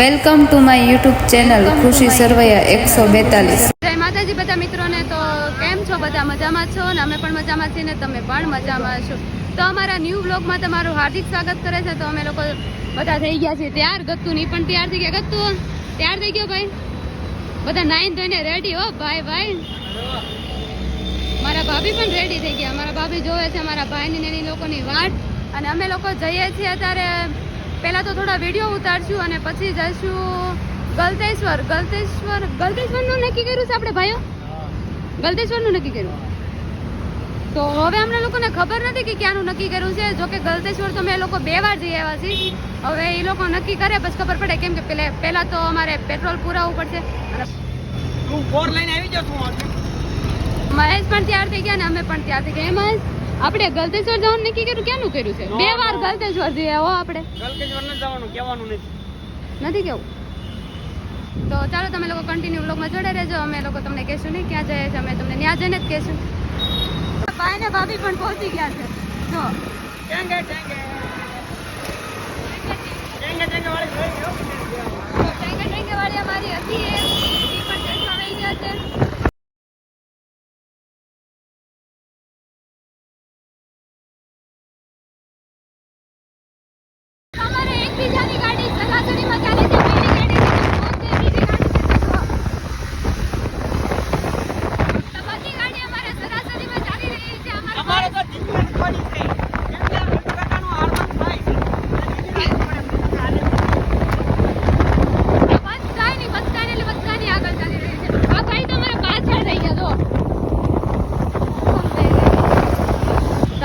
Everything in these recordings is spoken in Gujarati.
Welcome to my YouTube channel Khushi Sarvaiya એકસો બેતાલીસ. જય માતાજી બધા મિત્રોને તો કેમ છો બધા? મજામાં છો? ને અમે પણ મજામાં છીએ ને તમે પણ મજામાં છો? તો અમારા ન્યૂ બ્લોગમાં તમારું હાર્દિક સ્વાગત કરે છે. તો અમે લોકો બધા થઈ ગયા છીએ ત્યાર ગત્તુ નહીં પણ તૈયાર થઈ ગયા. ગત્તુ તૈયાર થઈ ગયો ભાઈ? બધા નાઈન ધોઈને રેડી હો? ભાઈ ભાઈ. મારા ભાભી પણ રેડી થઈ ગયા. મારા ભાભી જોવે છે મારા ભાઈની ને એની લોકોની વાટ અને અમે લોકો જઈએ છીએ અત્યારે, પહેલાં તો થોડા વીડિયો ઉતારશું અને પછી જઈશું ગલતેશ્વર. ગલતેશ્વર, ગલતેશ્વરનું નક્કી કર્યું છે આપણે ભાઈઓ? ગલતેશ્વરનું નક્કી કર્યું? તો હવે અમને લોકોને ખબર નથી કે ક્યાંનું નક્કી કર્યું છે. જોકે ગલતેશ્વર તો મેં લોકો બે વાર જઈ આવ્યા છીએ. હવે એ લોકો નક્કી કરે, પછી ખબર પડે કેમ કે પહેલાં તો અમારે પેટ્રોલ પુરાવવું પડશે. તું ફોર લઈને આવી છું મહેશ પણ તૈયાર થઈ ગયા ને અમે પણ તૈયાર થઈ ગયા. મહેશ આપણે ગલતેશ્વર જવાનું નક્કી કર્યું? કેનું કર્યું છે? બે વાર ગલતેશ્વર જઈ આવો આપણે. ગલતેશ્વર ન જવાનું કહેવાનું નથી. નથી કેવું? તો ચાલો તમે લોકો કન્ટિન્યુ બ્લોગમાં જોડે રહેજો. અમે લોકો તમને કહેશું નહીં ક્યાં જઈએ છીએ અમે તમને ત્યાં જઈને જ કહેશું. ભાઈ ને ભાભી પણ પહોંચી ગયા છે. જો. ટેંગે ટેંગે ટેંગે ટેંગે વાળી ટેંગે ટેંગે વાળી અમારી હતી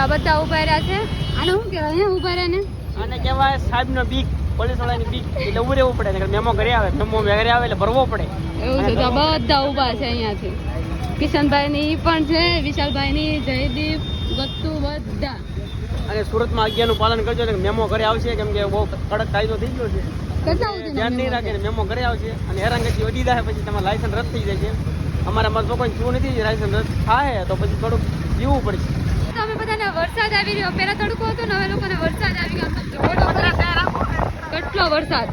બધા ઊભા રહ્યા છે. આને શું કહેવાય ઊભા રહ્યા ને આને કહેવાય સાહેબનો બીક. પોલીસ વાળાની બીક એટલે ઉભું રહેવું પડે મેમો ઘરે આવે મેમો ઘરે આવે એટલે ભરવો પડે. એવું છે તો બધા ઊભા છે અહીંયાથી. કિશનભાઈ ની પણ છે વિશાલભાઈ ની જયદીપ ગત્તુ બધા. અને સુરતમાં આજ્ઞાનું પાલન કરજો ને મેમો ઘરે આવશે કેમ કે બહુ કડક કાયદો થઈ ગયો છે. ધ્યાન નહીં રાખે ને મેમો ઘરે આવશે અને હેરાનગતિ વધી જાય પછી તમારે લાયસન્સ રદ થઈ જાય છે. અમારા મત કોઈ થયું નથી લાયસન્સ રદ થાય તો પછી થોડુંક જીવવું પડશે. તો અમે બધાને વરસાદ આવી રહ્યો પેલા તડકો હતો ને હવે લોકોને વરસાદ આવી ગયો કેટલો વરસાદ?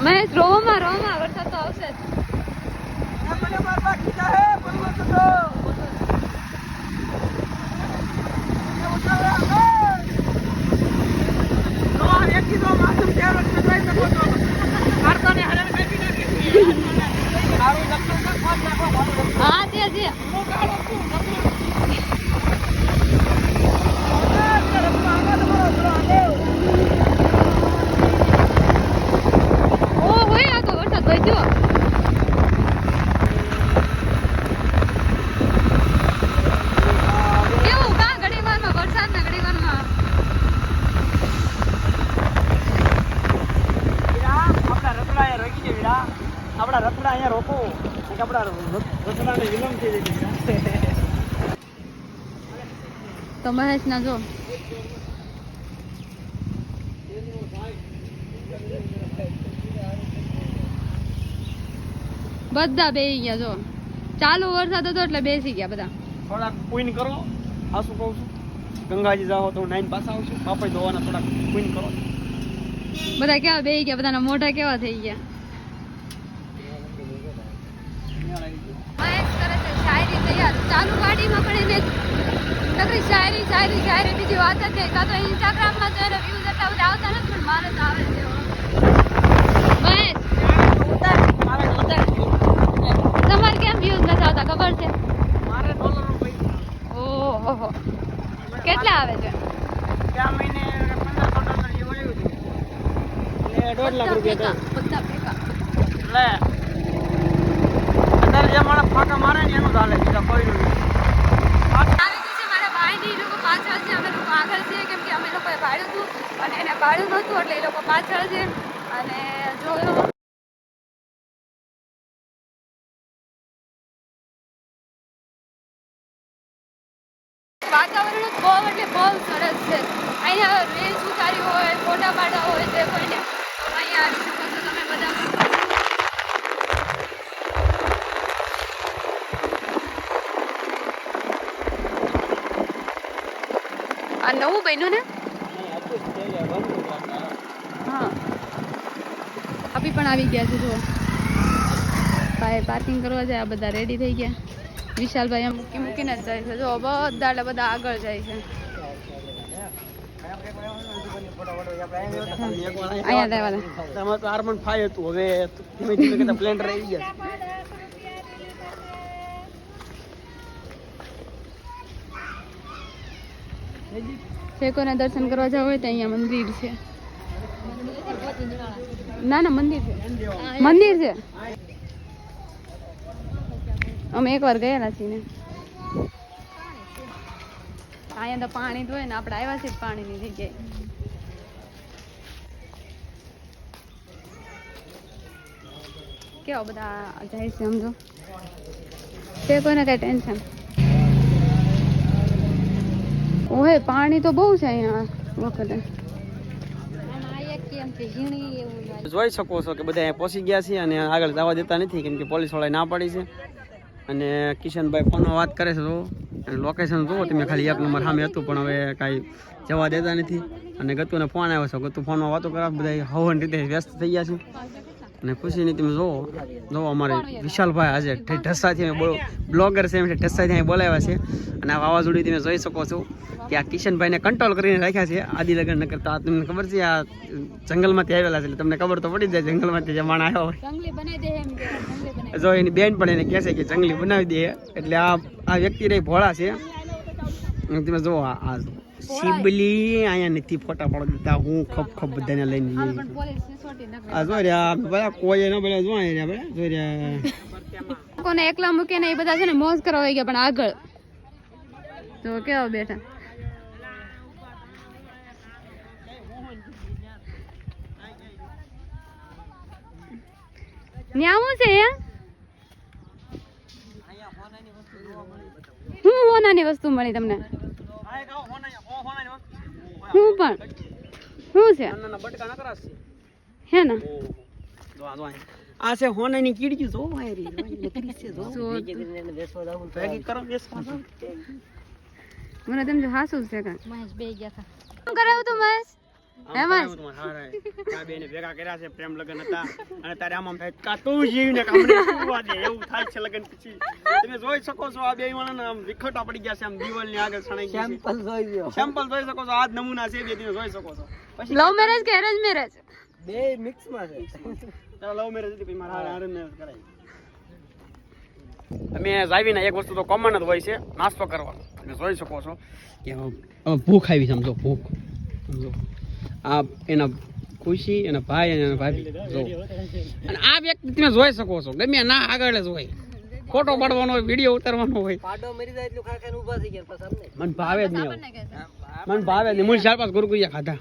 મહેશ રોવામાં રોવામાં વરસાદ તો આવશે જ હા તે છે ઓ હોય આ તો વરસાદ વધ્યો કેવું કા ઘડી વારમાં વરસાદ ને ઘડી વારમાં આપણા રથડા અહીંયા રોકી દે વીરા આપણા રથડા અહીંયા રોકો કારણ કે આપણા રથડાને વિલંબ થઈ જાય તો મહેશ ના જો. બધા બેસી ગયા જો. ચાલુ વરસાદ હતો એટલે બેસી ગયા બધા. થોડાક કુઈન કરો. આ શું કહું છું? ગંગાજી જાઓ તો નાઈન પાછા આવશું. પાપડ ધોવાના થોડાક કુઈન કરો. બધા કેવા બેસી ગયા? બધાના મોઢા કેવા થઈ ગયા? છે શાયરી તૈયાર. ચાલુ ગાડીમાં પણ એને નકરી શાયરી શાયરી શાયરી, બીજી વાત જ નહીં. કાં તો ઇન્સ્ટાગ્રામમાં તો વ્યૂઝ એટલા બધા આવતા નથી પણ મારે તો આવે છે તમારે કેમ વ્યૂઝ નથી આવતા, ખબર છે? ઓહો. કેટલા આવે છે? દોઢ લાખ રૂપિયા એટલે અત્યારે માણસ ફાંકા મારે ને એનું ચાલે બીજા કોઈ એ લોકો પાછળ છે, અમે લોકો આગળ છીએ, કેમ કે અમે લોકોએ ભાડ્યું હતું અને એને ભાડ્યું નહોતું, એટલે એ લોકો પાછળ છે. અને જો વાતાવરણ બહુ એટલે બહુ સરસ છે. અહીંયા રીલ્સ ઉતારી હોય, ફોટા પાડવા હોય તે કોઈને. અહીંયા તમે બધા આ નવું બન્યું ને હા આપી પણ આવી ગયા છે જો ભાઈ પાર્કિંગ કરવા જાય આ બધા રેડી થઈ ગયા. વિશાલભાઈ એમ મૂકી મૂકીને જ જાય છે. જો બધા એટલે બધા આગળ જાય છે. અહીંયા દેવાના તમારે તો આર્મન પણ ફાઈ હતું. હવે ધીમે ધીમે પ્લેન રહી ગયા જે કોઈને દર્શન કરવા જવું હોય તો અહીંયા મંદિર છે. ના ના, મંદિર છે. મંદિર છે. અમે એકવાર ગયેલા છીએ અહીંયા તો પાણી ધોય ને, આપણે આવ્યા છીએ પાણીની જગ્યાએ. કેવા બધા જાય છે સમજો તે કોઈને કઈ ટેન્શન? ઓહે, પાણી તો બહુ છે અહીંયા વખતે. જોઈ શકો છો કે બધા અહીંયા પહોંચી ગયા છે અને આગળ જવા દેતા નથી કેમ કે પોલીસવાળા ના પાડી છે. અને કિશનભાઈ ફોનમાં વાત કરે છે તો લોકેશન જુઓ, તમે ખાલી એક નંબર સામે હતું, પણ હવે કાંઈ જવા દેતા નથી. અને ગતુને ફોન આવ્યો છે, ગતુ ફોનમાં વાતો કરવા બધા હવન રીતે વ્યસ્ત થઈ ગયા છે. અને ખુશીની તમે જુઓ જોવો અમારે વિશાલભાઈ આજે ઢસાથી અમે બોલો બ્લોગર છે એમ ઢસાથી અહીં બોલાવ્યા છે. અને આ વાવાઝોડી તમે જોઈ શકો છો કે આ કિશનભાઈને કંટ્રોલ કરીને રાખ્યા છે આદિ લગ્ન ન કરતા આ તમને ખબર છે આ જંગલમાંથી આવેલા છે એટલે તમને ખબર તો પડી જાય જંગલમાંથી જે માણ આવ્યો હોય. જો એની બેન પણ એને કહે છે કે જંગલી બનાવી દે એટલે આ આ વ્યક્તિ રહી ભોળા છે. તમે જુઓ આ શિબલી અહીંયા નથી ફોટા પાડવા દેતા. હું ખપ ખપ બધાને લઈને જઈએ. આ જો રહ્યા બધા કોઈ એના બધા જો રહ્યા બધા જો રહ્યા. કોને એકલા મૂકીને એ બધા છે ને મોજ કરવા વહી ગયા પણ આગળ. તો કેવા બેઠા? ન્યાવું છે હું? હોનાની વસ્તુ મળી તમને. હું પણ. શું છે? ન હે ને? આ છે હોનાની કીડી જો વાયરી છે જો. કરો બેસવા મને તેમ જો હાસું છે કા મહેશ બે ગયા હતા શું કરાવ તું મહેશ ભેગા કર્યા છે પ્રેમ લગ્ન હતા. અને તારે આમ આમ થાય કા તું જીવને કે દે? એવું થાય છે લગ્ન પછી. તમે જોઈ શકો છો આ બે વાળાને આમ વિખટા પડી ગયા છે આમ દિવાલની આગળ સણાઈ ગયા સેમ્પલ જોઈ લો સેમ્પલ જોઈ શકો છો આ નમૂના છે બે તમે જોઈ શકો છો. પછી લવ મેરેજ કે અરેન્જ મેરેજ બે મિક્સમાં છે. લવ મેરેજ હતી પછી મારા હારે હારે મેરેજ કરાવી તમે જાવીને એક વસ્તુ તો કોમન જ હોય છે નાસ્તો કરવાનો. તમે જોઈ શકો છો કે ભૂખ આવી સમજો ભૂખ. સમજો આ એના ખુશી એના ભાઈ અને ભાભી જો અને આ વ્યક્તિ તમે જોઈ શકો છો. ગમે ના આગળ જ હોય. ફોટો પાડવાનો હોય વીડિયો ઉતારવાનો હોય. મને ભાવે જ નહીં મને ભાવે જ નહીં. મૂળ ચાર પાંચ ગુરગુરિયા ખાધા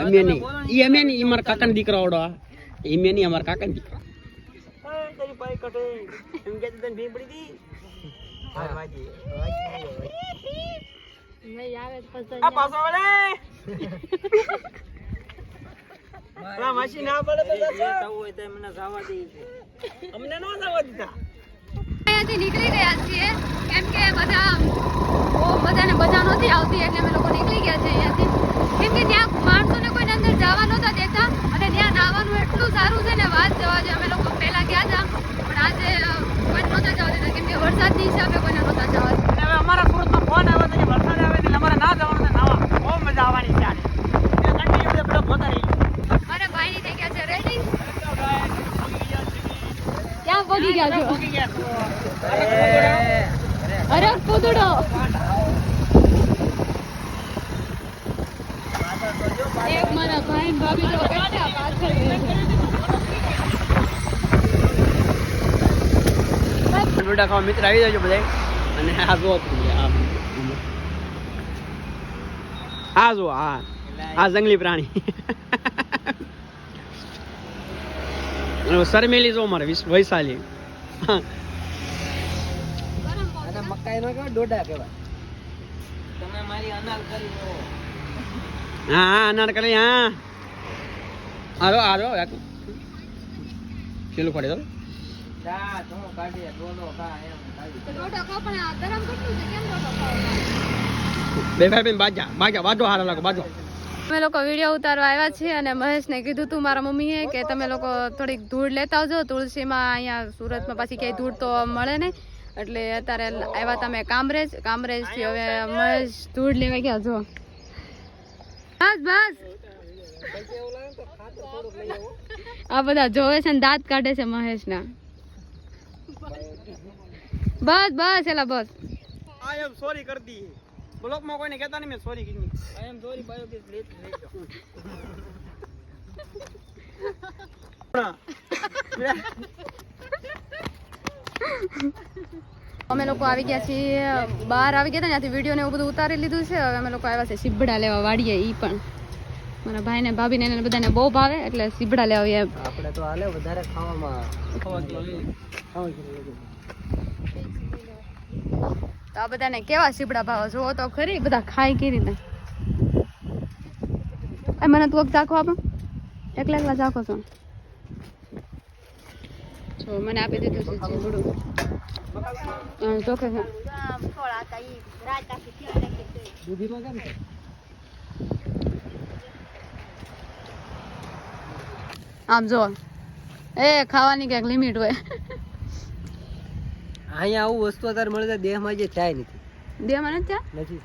અમે નહીં. ઈ અમે નહીં. ઈ મારા કાકાના દીકરા ઓડો આ. ઈ મેં નહીં. અમારા કાકાના દીકરા. ના પડે નીકળી ગયા છીએ. કેમ કે બધા બહુ બધાને મજા નથી આવતી એટલે અમે લોકો નીકળી ગયા છે અહીંયાથી. કેમ કે ત્યાં માણસોને કોઈને અંદર જવા નહોતા દેતા અને ત્યાં નાવાનું એટલું સારું છે ને વાત જવા જે અમે લોકો પહેલા ગયા હતા. પણ આજે કોઈને નહોતા જવા દેતા કેમ કે વરસાદની હિસાબે કોઈને નહોતા જવા દેતા. હવે અમારા સુરતમાં ફોન આવ્યો કે વરસાદ આવે એટલે અમારે ના જવાનું છે નાવા. બહુ મજા આવવાની છે આજે ત્યાં કંટીન્યુ બધા બધા પોતા રહી મારા ભાઈની થઈ ગયા છે રેડી ક્યાં પગી ગયા છો? અરે કૂદડો એક મારા ભાઈ ભાભી તો કેટલા પાછળ. ડોડા ખાવા મિત્ર આવી જજો બધા અને આ જો તમે આ આ જો આ. આ જંગલી પ્રાણી. અને શરમેલી જો મારે વૈશાલી હા હા અનારકલી હા. આરો આરો પેલું ફાડી દો તો દોઢો ખાવ પણ ગરમ કેટલું છે? કેમ દોઢો ખાવ બે બેન બાજા બાજા બાજો હારા લાગો બાજો. અમે લોકો વીડિયો ઉતારવા આવ્યા છીએ અને મહેશને કીધું તું મારા મમ્મીએ કે તમે લોકો થોડીક ધૂળ લેતા આવજો. તુલસીમાં અહીંયા સુરતમાં પાછી ક્યાંય ધૂળ તો મળે નહીં. એટલે અત્યારે આવ્યા તમે કામરેજ. કામરેજથી હવે મહેશ ધૂળ લેવા ગયા જો બસ બસ. આ બધા જોવે છે ને દાંત કાઢે છે મહેશના. બસ બસ એલા બસ. આઈ એમ સોરી કરી દી. બ્લોકમાં કોઈને કહેતા નહીં મેં સોરી કીધી આઈ એમ સોરી બાયો કે લેટ અમે લોકો આવી ગયા છીએ બહાર આવી ગયા હતા ત્યાંથી વીડિયો ને એવું બધું ઉતારી લીધું છે. હવે અમે લોકો આવ્યા છે સીબડા લેવા વાડીએ એ પણ. મારા ભાઈ ને ભાભી ને બધાને બહુ ભાવે એટલે સીબડા લેવા આવ્યા આપણે તો હાલે વધારે ખાવામાં તો આ બધાને કેવા સીબડા ભાવે? જોવો તો ખરી બધા ખાય કે રીતે? એ મને તું એક ચાખો આપો. એકલા એકલા ચાખો છો? જો મને આપી દીધું છે ચીબડું હા, ચોખે છે દૂધીમાં કેમ છે આમ જો. એ ખાવાની ક્યાંક લિમિટ હોય. અહીંયા આવું વસ્તુ અત્યારે મળે દેહમાં જે થાય નથી. દેહમાં નથી નથી